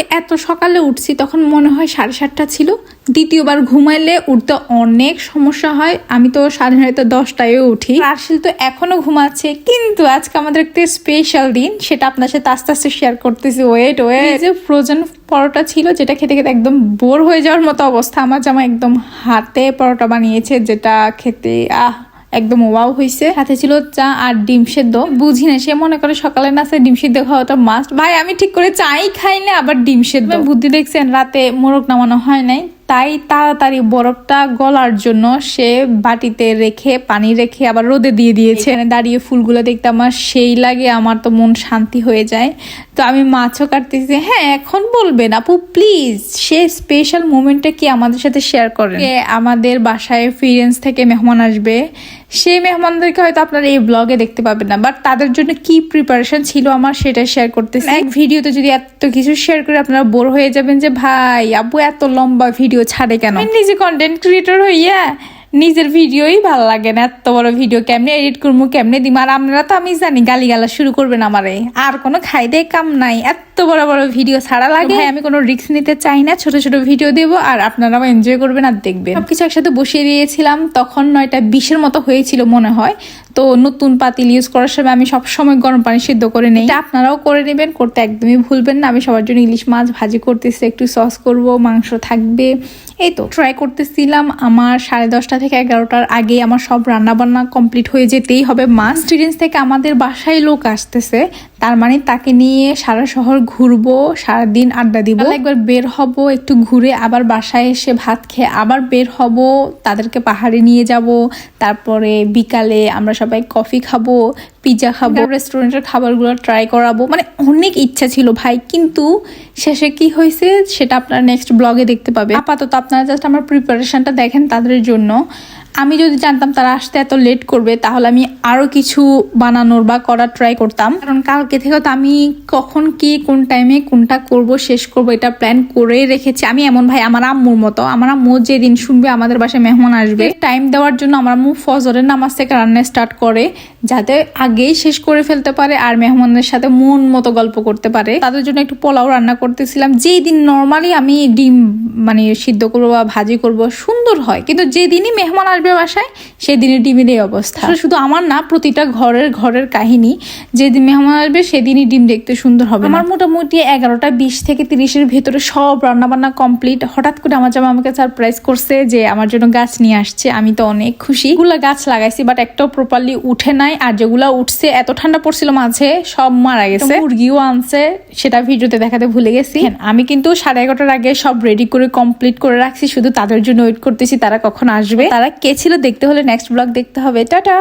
আজকে এত সকালে উঠছি, তখন মনে হয় সাড়ে সাতটা ছিল। দ্বিতীয়বার ঘুমাইলে উঠতে অনেক সমস্যা হয়। আমি তো সাধারণত দশটায় উঠি। রার্সেল তো এখনও ঘুমাচ্ছে, কিন্তু আজকে আমাদের একটা স্পেশাল দিন, সেটা আপনার সাথে আস্তে আস্তে শেয়ার করতেছি। ওয়েট ওয়েট যে ফ্রোজেন পরোটা ছিল, যেটা খেতে খেতে একদম বোর হয়ে যাওয়ার মতো অবস্থা। আমার জামা একদম হাতে পরোটা বানিয়েছে, যেটা খেতে, আহ একদম ওয়াও হয়েছে সাথে ছিল চা আর ডিম সেদ্ধ। বুঝি না সে মনে করে সকালে নাস্তে ডিম সেদ্ধ খাওয়াটা মাস্ট ভাই আমি ঠিক করে চাই খাই না আবার ডিম সেদ্ধ। বুদ্ধি দেখছেন রাতে মোরগ নামানো হয় নাই। তাই তাড়াতাড়ি বরফটা গলার জন্য সে বাটিতে রেখে পানি রেখে আবার রোদে দিয়ে দিয়েছে। দাঁড়িয়ে ফুলগুলো দেখতে আমার সেই লাগে আমার তো মন শান্তি হয়ে যায়। তো আমি মাছও কাটতেছি। হ্যাঁ এখন বলবেন আপু প্লিজ সে স্পেশাল মোমেন্টটা কি আমাদের সাথে শেয়ার করেন? আমাদের বাসায় ফিরেন্স থেকে মেহমান আসবে। সেই মেহমানদেরকে হয়তো আপনারা এই ব্লগে দেখতে পাবেন না বাট তাদের জন্য কি প্রিপারেশন ছিল আমার সেটা শেয়ার করতেছি। এক ভিডিওতে যদি এত কিছু শেয়ার করে আপনারা বোর হয়ে যাবেন যে ভাই আব্বু এত লম্বা ভিডিও ছাড়ে কেন? নিজে কন্টেন্ট ক্রিয়েটর হইয়া নিজের ভিডিওই ভালো লাগে না এত বড় ভিডিও কেমনে এডিট করব কেমনে দিম? আর আপনারা তো আমি জানি গালি গালা শুরু করবেন আমারে। আর কোনো খাইদে কাম নাই এত বড় বড় ভিডিও ছাড়া লাগে। আমি কোনো রিস্ক নিতে চাই না ছোট ছোট ভিডিও দেবো আর আপনারাও এনজয় করবেন আর দেখবেন। সবকিছু একসাথে বসিয়ে দিয়েছিলাম তখন নয়টা বিশের মতো হয়েছিল মনে হয়। তো নতুন পাতিল ইউজ করার সময় আমি সব সময় গরম পানি সিদ্ধ করে নেই। আপনারাও করে নেবেন করতে একদমই ভুলবেন না। আমি সবার জন্য ইলিশ মাছ ভাজি করতেছি একটু সস করব মাংস থাকবে। এই তো ট্রাই করতেছিলাম। আমার সাড়ে দশটা থেকে এগারোটার আগে আমার সব রান্না বান্না কমপ্লিট হয়ে যেতেই হবে। মাস স্টুডেন্টস থেকে আমাদের বাসায় লোক আসতেছে। তার মানে তাকে নিয়ে সারা শহর ঘুরবো, সারাদিন আড্ডা দিব। একবার বের হব, একটু ঘুরে আবার বাসায় এসে ভাত খেয়ে আবার বের হব, তাদেরকে পাহাড়ে নিয়ে যাব, তারপরে বিকালে আমরা সবাই কফি খাব পিৎজা খাব রেস্টুরেন্টের খাবারগুলো ট্রাই করাবো। মানে অনেক ইচ্ছা ছিল ভাই, কিন্তু শেষে কি হয়েছে সেটা আপনারা নেক্সট ব্লগে দেখতে পাবে আপাতত আপনারা জাস্ট আমার প্রিপারেশনটা দেখেন তাদের জন্য। আমি যদি জানতাম তারা আসতে এত লেট করবে তাহলে আমি আরও কিছু বানানোর বা করার ট্রাই করতাম। কারণ কালকে থেকে তো আমি কখন কি কোন টাইমে কোনটা করব শেষ করব এটা প্ল্যান করে রেখেছি। আমি এমন ভাই আমার আম্মুর মতো। আমার আম্মু যেদিন শুনবে আমাদের বাসায় মেহমান আসবে টাইম দেওয়ার জন্য আমার আম্মু ফজরের নামাজ থেকে রান্না স্টার্ট করে যাতে আগেই শেষ করে ফেলতে পারে আর মেহমানদের সাথে মন মতো গল্প করতে পারে। তাদের জন্য একটু পোলাও রান্না করতেছিলাম। যেই দিন নর্মালি আমি ডিম মানে সিদ্ধ করব বা ভাজি করব সুন্দর হয়। কিন্তু যেদিনই মেহমান আসবে বাসায় সেদিনই ডিমের এই অবস্থা। শুধু আমার না প্রতিটা ঘরের ঘরের কাহিনী যেদিন মেহমান আসবে সেদিনই ডিম দেখতে সুন্দর হবে আমার মোটামুটি এগারোটা বিশ থেকে তিরিশের ভেতরে সব রান্না বান্না কমপ্লিট হঠাৎ করে আমার জামা আমাকে সারপ্রাইজ করছে যে আমার জন্য গাছ নিয়ে আসছে। আমি তো অনেক খুশি। এগুলা গাছ লাগাইছি বাট একটাও প্রপারলি উঠে নাই। আর যেগুলা উঠছে এত ঠান্ডা পড়ছিল মাঝে সব মারা গেছে। মুরগিও আনছে সেটা ভিডিওতে দেখাতে ভুলে গেছি। হ্যাঁ, আমি কিন্তু সাড়ে এগারোটার আগে সব রেডি করে কমপ্লিট করে রাখছি। শুধু তাদের জন্য ওয়েট করতেছি তারা কখন আসবে? তারা কে ছিল দেখতে হলে নেক্সট ব্লগ দেখতে হবে। টাটা!